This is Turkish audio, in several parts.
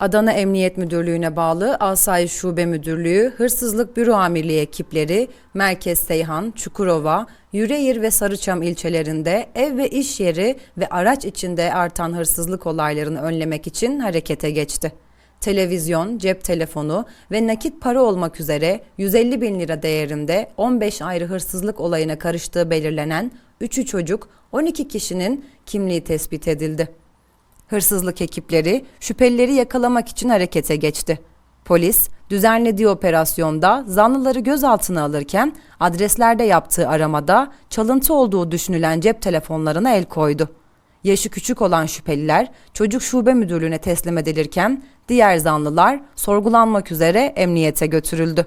Adana Emniyet Müdürlüğü'ne bağlı Asayiş Şube Müdürlüğü, Hırsızlık Büro Amirliği ekipleri Merkez Seyhan, Çukurova, Yüreğir ve Sarıçam ilçelerinde ev ve iş yeri ve araç içinde artan hırsızlık olaylarını önlemek için harekete geçti. Televizyon, cep telefonu ve nakit para olmak üzere 150 bin lira değerinde 15 ayrı hırsızlık olayına karıştığı belirlenen 3'ü çocuk 12 kişinin kimliği tespit edildi. Hırsızlık ekipleri şüphelileri yakalamak için harekete geçti. Polis düzenlediği operasyonda zanlıları gözaltına alırken adreslerde yaptığı aramada çalıntı olduğu düşünülen cep telefonlarına el koydu. Yaşı küçük olan şüpheliler çocuk şube müdürlüğüne teslim edilirken diğer zanlılar sorgulanmak üzere emniyete götürüldü.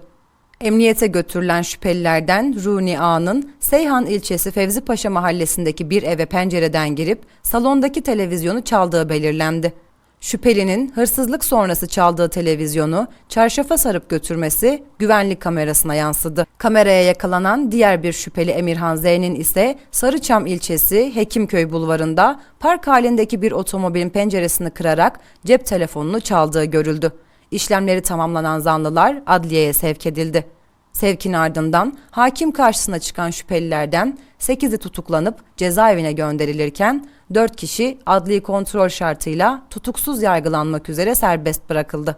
Emniyete götürülen şüphelilerden Runi Ağa'nın Seyhan ilçesi Fevzipaşa mahallesindeki bir eve pencereden girip salondaki televizyonu çaldığı belirlendi. Şüphelinin hırsızlık sonrası çaldığı televizyonu çarşafa sarıp götürmesi güvenlik kamerasına yansıdı. Kameraya yakalanan diğer bir şüpheli Emirhan Z'nin ise Sarıçam ilçesi Hekimköy bulvarında park halindeki bir otomobilin penceresini kırarak cep telefonunu çaldığı görüldü. İşlemleri tamamlanan zanlılar adliyeye sevk edildi. Sevkin ardından hakim karşısına çıkan şüphelilerden 8'i tutuklanıp cezaevine gönderilirken 4 kişi adli kontrol şartıyla tutuksuz yargılanmak üzere serbest bırakıldı.